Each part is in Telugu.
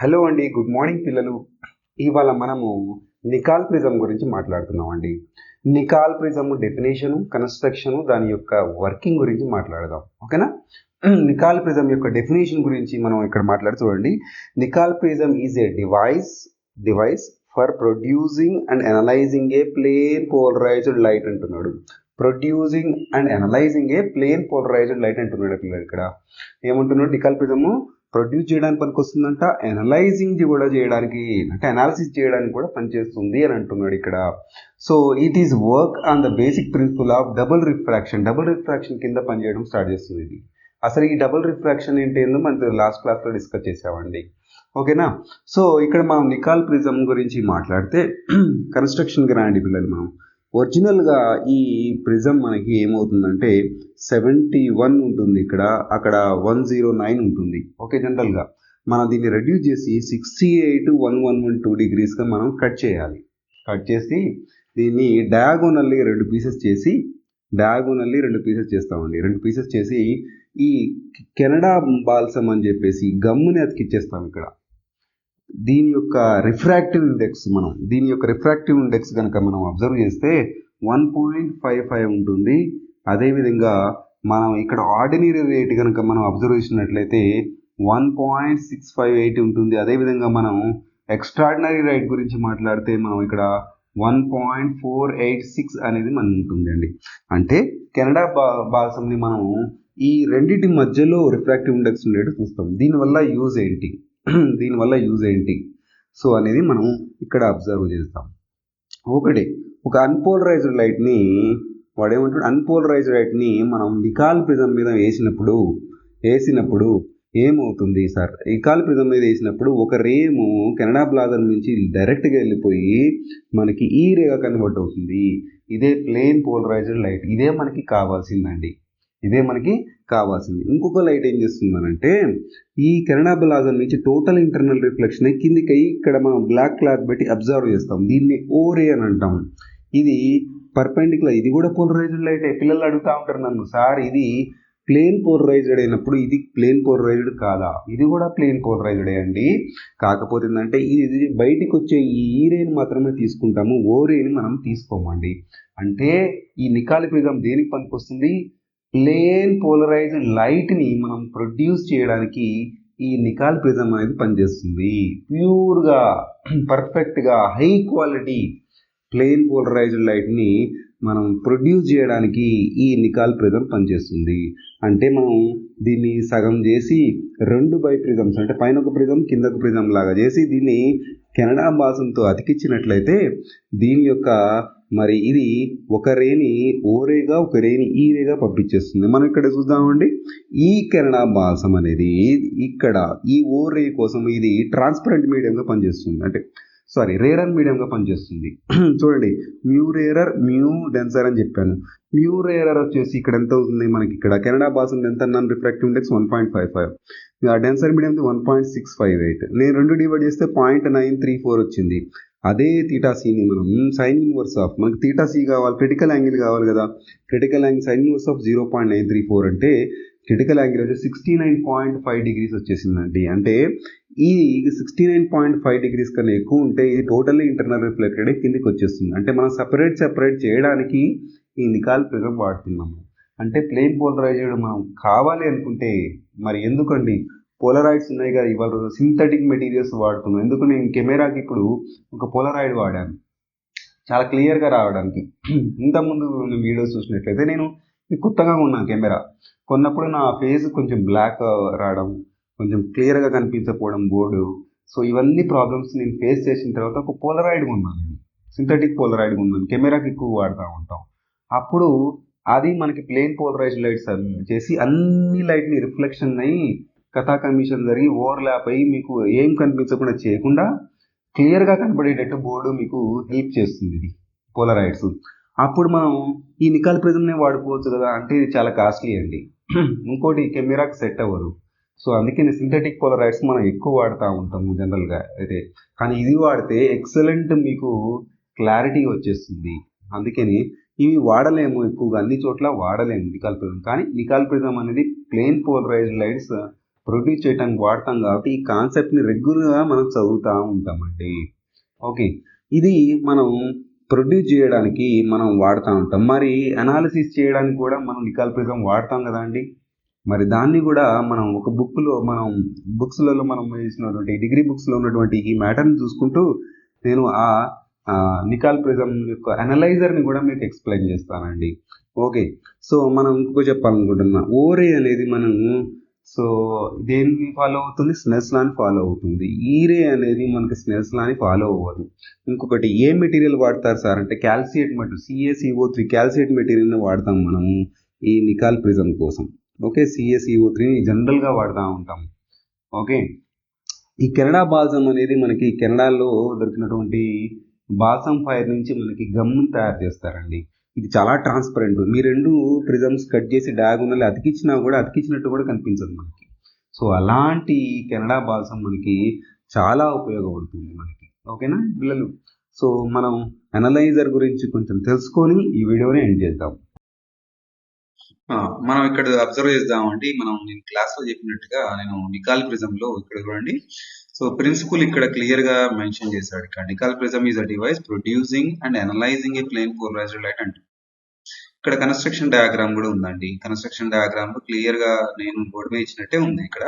హలో అండి గుడ్ మార్నింగ్ పిల్లలు. ఇవాళ మనము నికాల్ ప్రిజం గురించి మాట్లాడుతున్నాం అండి నికాల్ ప్రిజము డెఫినేషను కన్స్ట్రక్షను దాని యొక్క వర్కింగ్ గురించి మాట్లాడదాం. ఓకేనా? నికాల్ ప్రిజం యొక్క డెఫినేషన్ గురించి మనం ఇక్కడ మాట్లాడుతూ చూడండి Nicol prism is a device device for producing and analysing a plane polarised light అంటున్నాడు. Producing and analysing a plane polarised light అంటున్నాడు పిల్లలు ఇక్కడ. ఏమంటున్నాడు? నికాల్ ప్రిజము ప్రొడ్యూస్ చేయడానికి పనికొస్తుందంట. అనలైజింగ్ కూడా చేయడానికి అంటే అనాలిసిస్ చేయడానికి కూడా పనిచేస్తుంది అని అంటున్నాడు ఇక్కడ. So it is work on the basic principle of double refraction double refraction కింద పనిచేయడం స్టార్ట్ చేస్తుంది ఇది. అసలు ఈ డబుల్ రిఫ్రాక్షన్ ఏంటి ఏందో మనం లాస్ట్ క్లాస్లో డిస్కస్ చేసామండి. ఓకేనా సో ఇక్కడ మనం నికాల్ ప్రిజం గురించి మాట్లాడితే కన్స్ట్రక్షన్కి రాండి పిల్లలు మనం. ఒరిజినల్గా ఈ ప్రిజం మనకి ఏమవుతుందంటే సెవెంటీ వన్ ఉంటుంది ఇక్కడ అక్కడ వన్ జీరో నైన్ ఉంటుంది. ఓకే జనరల్గా. మనం దీన్ని రెడ్యూస్ చేసి sixty eight one one one two డిగ్రీస్గా మనం కట్ చేయాలి. కట్ చేసి దీన్ని డయాగోనల్లీ రెండు పీసెస్ చేసి డయాగోనల్లీ రెండు పీసెస్ చేస్తామండి. రెండు పీసెస్ చేసి ఈ కెనడా బాల్సమ్ అని చెప్పేసి గమ్ముని అతికిచ్చేస్తాం ఇక్కడ. దీని యొక్క రిఫ్రాక్టివ్ ఇండెక్స్ మనం దీని యొక్క రిఫ్రాక్టివ్ ఇండెక్స్ కనుక మనం అబ్జర్వ్ చేస్తే వన్ పాయింట్ ఫైవ్ ఫైవ్ ఉంటుంది. అదేవిధంగా మనం ఇక్కడ ఆర్డినరీ రేట్ కనుక మనం అబ్జర్వ్ చేసినట్లయితే one point six five eight ఉంటుంది. అదేవిధంగా మనం ఎక్స్ట్రాడినరీ రేట్ గురించి మాట్లాడితే మనం ఇక్కడ one point four eight six అనేది మనం ఉంటుందండి. అంటే కెనడా బా బాల్సమ్ని మనం ఈ రెండింటి మధ్యలో రిఫ్రాక్టివ్ ఇండెక్స్ ఉండేది చూస్తాం. దీనివల్ల యూజ్ ఏంటి? దీనివల్ల యూజ్ ఏంటి? సో అనేది మనం ఇక్కడ అబ్జర్వ్ చేస్తాం. ఒకటి ఒక అన్పోలరైజ్డ్ లైట్ని వాడు ఏమంటాడు అన్పోలరైజ్డ్ లైట్ని మనం నికాల్ ప్రిజం మీద వేసినప్పుడు వేసినప్పుడు ఏమవుతుంది సార్? నికాల్ ప్రిజం మీద వేసినప్పుడు ఒక రేము కెనడా బ్లాజర్ నుంచి డైరెక్ట్గా వెళ్ళిపోయి మనకి ఈ రేగా కన్వర్ట్ అవుతుంది. ఇదే ప్లేన్ పోలరైజ్డ్ లైట్. ఇదే మనకి కావాల్సిందండి. ఇదే మనకి కావాల్సింది. ఇంకొక లైట్ ఏం చేస్తుందనంటే ఈ కెనడా బ్లాజర్ నుంచి టోటల్ ఇంటర్నల్ రిఫ్లెక్షన్ కిందికి ఇక్కడ మనం బ్లాక్ క్లాత్ పెట్టి అబ్జర్వ్ చేస్తాం. దీన్ని ఓరే అని అంటాం. ఇది పర్పెండికులర్ ఇది కూడా పోలరైజ్డ్ లైటే పిల్లలు అడుగుతూ ఉంటారు నన్ను సార్ ఇది ప్లేన్ పోలరైజ్డ్ అయినప్పుడు ఇది ప్లేన్ పోలరైజ్డ్ కాదా? ఇది కూడా ప్లేన్ పోలరైజ్డే అండి. కాకపోతే ఏంటంటే ఇది బయటికి వచ్చే ఈ ఈరేని మాత్రమే తీసుకుంటాము. ఓరేని మనం తీసుకోమండి. అంటే ఈ నికాలి ప్రిజం దేనికి పనికొస్తుంది? ప్లేన్ పోలరైజ్డ్ లైట్ని మనం ప్రొడ్యూస్ చేయడానికి ఈ నికాల్ ప్రిజం అనేది పనిచేస్తుంది. ప్యూర్గా పర్ఫెక్ట్గా హై క్వాలిటీ ప్లేన్ పోలరైజ్డ్ లైట్ని మనం ప్రొడ్యూస్ చేయడానికి ఈ నికాల్ ప్రిజం పనిచేస్తుంది. అంటే మనం దీన్ని సగం చేసి రెండు బై ప్రిజమ్స్ అంటే పైన ఒక ప్రిజం కింద ఒక ప్రిజం లాగా చేసి దీన్ని కెనడా బాసంతో అతికిచ్చినట్లయితే దీని యొక్క మరి ఇది ఒక రేని ఓరేగా ఒక రేని ఈ రేగా పంపించేస్తుంది. మనం ఇక్కడ చూద్దామండి. ఈ కెనడా బాసం అనేది ఇక్కడ ఈ ఓ రే కోసం ఇది ట్రాన్స్పరెంట్ మీడియంగా పనిచేస్తుంది. అంటే సారీ రేరర్ మీడియంగా పనిచేస్తుంది. చూడండి మ్యూ రేరర్ మ్యూ డెన్సర్ అని చెప్పాను. మ్యూ రేరర్ వచ్చేసి ఇక్కడ ఎంత అవుతుంది మనకి ఇక్కడ? కెనడా బాసం ఎంత? నన్ refractive index one point five five denser మీడియంది one point six five eight నేను రెండు డివైడ్ చేస్తే పాయింట్ నైన్ త్రీ ఫోర్ వచ్చింది. అదే తీటా సీని మనం సైన్ ఇన్వర్స్ ఆఫ్ మనకి తీటా సీ కావాలి క్రిటికల్ యాంగిల్ కావాలి కదా. Critical angle sine inverse of zero point nine three four అంటే క్రిటికల్ యాంగిల్ వచ్చి sixty nine point five degrees వచ్చేసిందండి. అంటే ఈ sixty nine point five degrees కన్నా ఎక్కువ ఉంటే ఇది టోటల్లీ ఇంటర్నల్ రిఫ్లెక్టెడ్ కిందికి వచ్చేస్తుంది. అంటే మనం సపరేట్ సపరేట్ చేయడానికి ఈ నికాల్ ప్రిజం వాడుతున్నాము. అంటే ప్లేన్ పోలరైజ్డ్ మనం కావాలి అనుకుంటే మరి ఎందుకండి? పోలరాయిడ్స్ ఉన్నాయి కదా ఇవాళ సింథటిక్ మెటీరియల్స్ వాడుతున్నాం. ఎందుకు నేను కెమెరాకి ఇప్పుడు ఒక పోలరాయిడ్ వాడాను. చాలా క్లియర్గా రావడానికి. ఇంతకుముందు నేను వీడియోస్ చూసినట్లయితే నేను కొత్తగా ఉన్నాను కెమెరా కొన్నప్పుడు నా ఫేస్ కొంచెం బ్లాక్ రావడం కొంచెం క్లియర్గా కనిపించకపోవడం బోర్డు. సో ఇవన్నీ ప్రాబ్లమ్స్ నేను ఫేస్ చేసిన తర్వాత ఒక పోలరాయిడ్ కొన్నాను నేను. సింథటిక్ పోలరాయిడ్ కొన్నాను కెమెరాకి ఎక్కువ వాడుతూ ఉంటాం. అప్పుడు అది మనకి ప్లేన్ పోలరైజ్డ్ లైట్స్ చేసి అన్ని లైట్ని రిఫ్లెక్షన్ అయ్యి కథా కమిషన్ జరిగి ఓవర్లాప్ అయ్యి మీకు ఏం కనిపించకుండా చేయకుండా క్లియర్గా కనపడేటట్టు బోర్డు మీకు హెల్ప్ చేస్తుంది ఇది పోలరాయిడ్స్ అప్పుడు మనం ఈ నికాల్ ప్రిజంనే వాడుకోవచ్చు కదా అంటే ఇది చాలా కాస్ట్లీ అండి. ఇంకోటి కెమెరాకి సెట్ అవ్వదు. సో అందుకే సింథటిక్ పోలరైడ్స్ మనం ఎక్కువ వాడుతూ ఉంటాము జనరల్గా అయితే. కానీ ఇది వాడితే ఎక్సలెంట్ మీకు క్లారిటీ వచ్చేస్తుంది. అందుకని ఇవి వాడలేము ఎక్కువగా. అన్ని చోట్ల వాడలేము నికాల్ ప్రిజం కానీ నికాల్ ప్రిజం అనేది ప్లేన్ పోలరైజ్డ్ లైట్స్ ప్రొడ్యూస్ చేయడానికి వాడతాం కాబట్టి ఈ కాన్సెప్ట్ని రెగ్యులర్గా మనం చదువుతూ ఉంటామండి. ఓకే. ఇది మనం ప్రొడ్యూస్ చేయడానికి మనం వాడుతూ ఉంటాం. మరి అనాలిసిస్ చేయడానికి కూడా మనం నికాల్ ప్రిజం వాడతాం కదా అండి? మరి దాన్ని కూడా మనం ఒక బుక్లో మనం బుక్స్లలో మనం వేసినటువంటి డిగ్రీ బుక్స్లో ఉన్నటువంటి ఈ మ్యాటర్ని చూసుకుంటూ నేను ఆ నికాల్ ప్రిజం యొక్క అనలైజర్ని కూడా మీకు ఎక్స్ప్లెయిన్ చేస్తానండి. ఓకే. సో మనం ఇంకో చెప్పాలనుకుంటున్నా. ఓరే అనేది మనం సో దేన్ని ఫాలో అవుతుంది? స్నెస్ లాని ఫాలో అవుతుంది. ఈరే అనేది మనకి స్నెస్ లాని ఫాలో అవ్వదు. ఇంకొకటి ఏ మెటీరియల్ వాడతారు సార్? అంటే calcite material CACO three calcite మెటీరియల్ని వాడతాం మనము ఈ నికాల్ ప్రిజం కోసం. ఓకే సిఏసిఓ త్రీని జనరల్గా వాడుతూ ఉంటాం. ఓకే? ఈ కెనడా బాల్సం అనేది మనకి కెనడాలో దొరికినటువంటి బాల్సం ఫైర్ నుంచి మనకి గమ్ను తయారు చేస్తారండి. ఇది చాలా ట్రాన్స్పరెంట్ మీ రెండు ప్రిజమ్స్ కట్ చేసి డయాగోనల్ అతికించినా కూడా అతికించినట్టు కూడా కనిపించదు మనకి. సో అలాంటి కెనడా బాల్సం మనకి చాలా ఉపయోగపడుతుంది మనకి. ఓకేనా పిల్లలు? సో మనం అనలైజర్ గురించి కొంచెం తెలుసుకొని ఈ వీడియోని ఎండ్ చేద్దాం. మనం ఇక్కడ అబ్జర్వ్ చేద్దామండి. మనం నేను క్లాస్లో చెప్పినట్టుగా నేను నికాల్ ప్రిజం లో ఇక్కడ చూడండి. సో ప్రిన్సిపల్ ఇక్కడ క్లియర్గా మెన్షన్ చేశాడు. ఇక్కడ Nicol prism is a device producing and analysing a plane polarised light అంటే ఇక్కడ కన్స్ట్రక్షన్ డయాగ్రామ్ కూడా ఉందండి. కన్స్ట్రక్షన్ డయాగ్రామ్ క్లియర్గా నేను బోర్డు మీద ఇచ్చినట్టే ఉంది ఇక్కడ.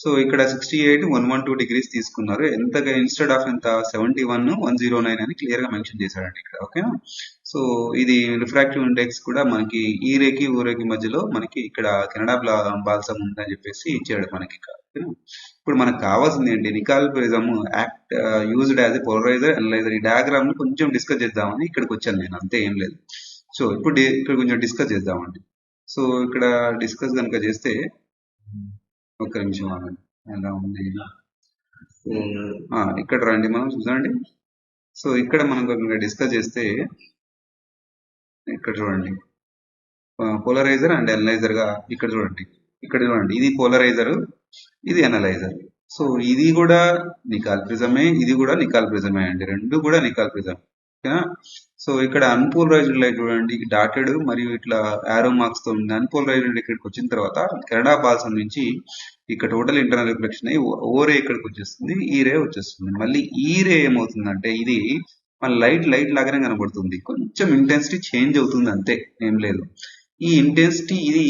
సో ఇక్కడ sixty eight one one two degrees తీసుకున్నారు. ఎంతగా ఇన్స్టెడ్ ఆఫ్ ఎంత seventy one one zero nine అని క్లియర్గా మెన్షన్ చేశాడండి ఇక్కడ ఓకేనా సో ఇది రిఫ్రాక్టివ్ ఇండెక్స్ కూడా మనకి ఈ రేకి ఊరేకి మధ్యలో మనకి ఇక్కడ కెనడా బాల్సమ్ ఉందని చెప్పేసి ఇచ్చాడు మనకి ఇక్కడ ఇప్పుడు మనకు కావాల్సింది ఏంటి? Nicol prism act used as a polariser analyser ఈ డయాగ్రామ్ కొంచెం డిస్కస్ చేద్దామని ఇక్కడికి వచ్చాను నేను అంతే ఏం లేదు. సో ఇప్పుడు ఇక్కడ కొంచెం డిస్కస్ చేద్దామండి. సో ఇక్కడ డిస్కస్ కనుక చేస్తే ఒక్క నిమిషం ఆగండి. ఎలా ఉంది ఇక్కడ రండి మనం చూడండి సో ఇక్కడ మనం కనుక డిస్కస్ చేస్తే ఇక్కడ చూడండి. పోలరైజర్ అండ్ ఎనలైజర్గా ఇక్కడ చూడండి. ఇక్కడ చూడండి. ఇది పోలరైజర్ ఇది అనలైజర్ సో ఇది కూడా నికాల్ ప్రిజమే ఇది కూడా నికాల్ ప్రిజమే అండి. రెండు కూడా నికాల్ప్రిజం సో ఇక్కడ అన్పోలరైజ్డ్ లైట్ చూడండి డాటెడ్ మరియు ఇట్లా యారో మార్క్స్తో ఉంది అన్పోలరైజ్డ్ ఇక్కడికి వచ్చిన తర్వాత కెనడా బాల్సం నుంచి ఇక్కడ టోటల్ ఇంటర్నల్ రిఫ్లెక్షన్ అయ్యి ఓ రే ఇక్కడికి వచ్చేస్తుంది. ఈ రే వచ్చేస్తుంది. మళ్ళీ ఈ రే ఏమవుతుందంటే ఇది మన లైట్ లైట్ లాగానే కనబడుతుంది. కొంచెం ఇంటెన్సిటీ చేంజ్ అవుతుంది అంతే. ఏం లేదు. ఈ ఇంటెన్సిటీ ఇది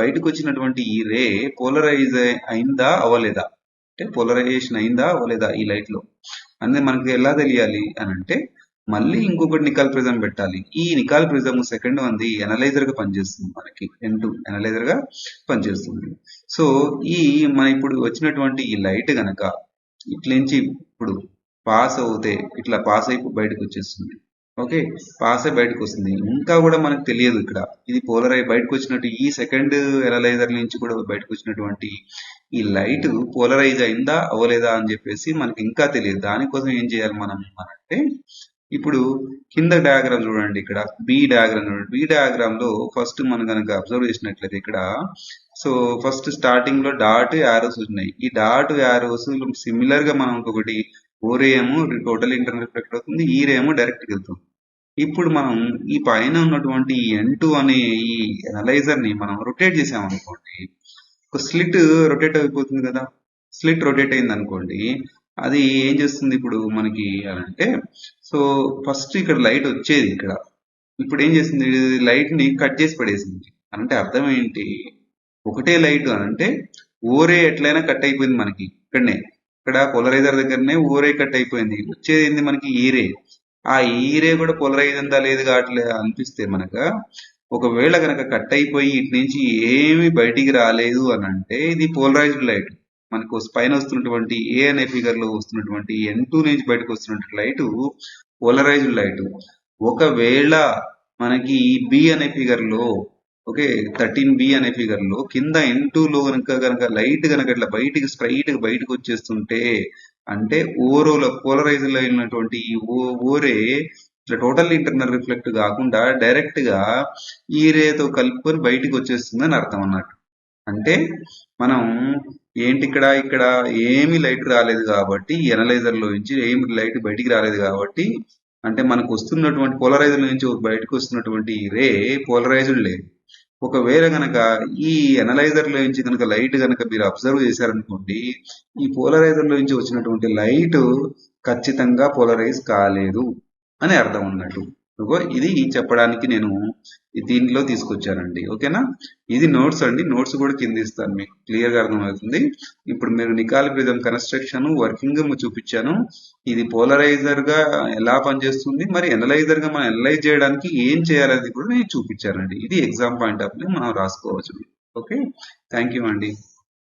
బయటకు వచ్చినటువంటి ఈ రే పోలరైజ్ అయిందా అవ్వలేదా? అంటే పోలరైజేషన్ అయిందా అవ్వలేదా ఈ లైట్లో? అనేది మనకి ఎలా తెలియాలి అని అంటే మళ్ళీ ఇంకొకటి నికాల్ ప్రిజం పెట్టాలి. ఈ నికాల్ ప్రిజం సెకండ్ ఉంది అనలైజర్గా పనిచేస్తుంది మనకి. ఎన్ టూ అనలైజర్గా పనిచేస్తుంది. సో ఈ మన ఇప్పుడు వచ్చినటువంటి ఈ లైట్ గనక ఇట్లించి ఇప్పుడు పాస్ అవుతే ఇట్లా పాస్ అయిపో బయటకు వచ్చేస్తుంది. ఓకే? పాస్ అయి బయటకు వస్తుంది. ఇంకా కూడా మనకు తెలియదు ఇక్కడ. ఇది పోలరై బయటకు వచ్చినట్టు ఈ సెకండ్ ఎనలైజర్ నుంచి కూడా బయటకు వచ్చినటువంటి ఈ లైట్ పోలరైజ్ అయిందా అవ్వలేదా అని చెప్పేసి మనకి ఇంకా తెలియదు. దానికోసం ఏం చేయాలి మనం? అంటే ఇప్పుడు కింద డయాగ్రామ్ చూడండి ఇక్కడ బి డయాగ్రామ్ చూడండి. బి డయాగ్రామ్లో ఫస్ట్ మనం కనుక అబ్జర్వ్ చేసినట్లయితే ఇక్కడ సో ఫస్ట్ స్టార్టింగ్లో డాట్ యారోస్ ఉన్నాయి. ఈ డాట్ యారోస్ సిమిలర్గా మనం ఇంకొకటి ఓరేమో టోటల్ ఇంటర్నల్ రిఫ్లెక్ట్ అవుతుంది ఈ రేమో డైరెక్ట్ వెళ్తుంది. ఇప్పుడు మనం ఈ పైన ఉన్నటువంటి ఎన్ టూ అనే ఈ అనలైజర్ని మనం రొటేట్ చేసామనుకోండి ఒక స్లిట్ రొటేట్ అయిపోతుంది కదా. స్లిట్ రొటేట్ అయింది అనుకోండి అది ఏం చేస్తుంది ఇప్పుడు మనకి అని అంటే సో ఫస్ట్ ఇక్కడ లైట్ వచ్చేది ఇక్కడ. ఇప్పుడు ఏం చేసింది లైట్ని కట్ చేసి పడేసింది. అంటే అర్థం ఏంటి? ఒకటే లైట్ అని అంటే ఓరే ఎట్లయినా కట్ అయిపోయింది మనకి. ఇక్కడనే. ఇక్కడ పోలరైజర్ దగ్గరనే ఓరే కట్ అయిపోయింది. వచ్చేది ఏంది మనకి? ఈరే ఆ ఈరే కూడా పోలరైజ్ అంతా లేదు కావట్లే అనిపిస్తే మనక ఒకవేళ కనుక కట్ అయిపోయి ఇటు నుంచి ఏమి బయటికి రాలేదు అని అంటే ఇది పోలరైజ్డ్ లైట్ మనకు పైన వస్తున్నటువంటి ఏ అనే ఫిగర్లో వస్తున్నటువంటి ఎన్ టూ నుంచి బయటకు వస్తున్నటువంటి లైట్ పోలరైజ్డ్ లైట్ ఒకవేళ మనకి బి అనే ఫిగర్లో ఓకే థర్టీన్ బి అనే ఫిగర్లో కింద ఎన్ టూ లో కనుక కనుక లైట్ కనుక ఇట్లా బయటికి స్ట్రైట్ బయటకు వచ్చేస్తుంటే అంటే ఓరోలో పోలరైజ్లో అయినటువంటి ఈ ఓరే ఇట్లా టోటల్ ఇంటర్నల్ రిఫ్లెక్ట్ కాకుండా డైరెక్ట్గా ఈ రేతో కలుపుకొని బయటికి వచ్చేస్తుందని అర్థం అన్నట్టు. అంటే మనం ఏంటి ఇక్కడ ఇక్కడ ఏమి లైట్ రాలేదు కాబట్టి ఎనలైజర్లో నుంచి ఏమి లైట్ బయటికి రాలేదు కాబట్టి అంటే మనకు వస్తున్నటువంటి పోలరైజర్ నుంచి బయటకు వస్తున్నటువంటి రే పోలరైజ్డ్ లేదు ఒకవేళ గనక ఈ ఎనలైజర్లో నుంచి కనుక లైట్ గనక మీరు అబ్జర్వ్ చేశారనుకోండి ఈ పోలరైజర్లో నుంచి వచ్చినటువంటి లైట్ ఖచ్చితంగా పోలరైజ్ కాలేదు అని అర్థం ఉన్నట్టు. ఓకే ఇది చెప్పడానికి నేను దీనిలో తీసుకొచ్చానండి. ఓకేనా? ఇది నోట్స్ అండి. నోట్స్ కూడా కింద ఇస్తాను మీకు. క్లియర్గా అర్థమవుతుంది. ఇప్పుడు మీరు నికాల్ ప్రిజం కన్స్ట్రక్షన్ వర్కింగ్ చూపించాను. ఇది పోలరైజర్గా ఎలా పనిచేస్తుంది? మరి ఎనలైజర్గా మనం ఎనలైజ్ చేయడానికి ఏం చేయాలనేది కూడా నేను చూపించానండి. ఇది ఎగ్జామ్ పాయింట్ ఆఫ్ వ్యూ మనం రాసుకోవచ్చు. ఓకే? థ్యాంక్ యూ అండి.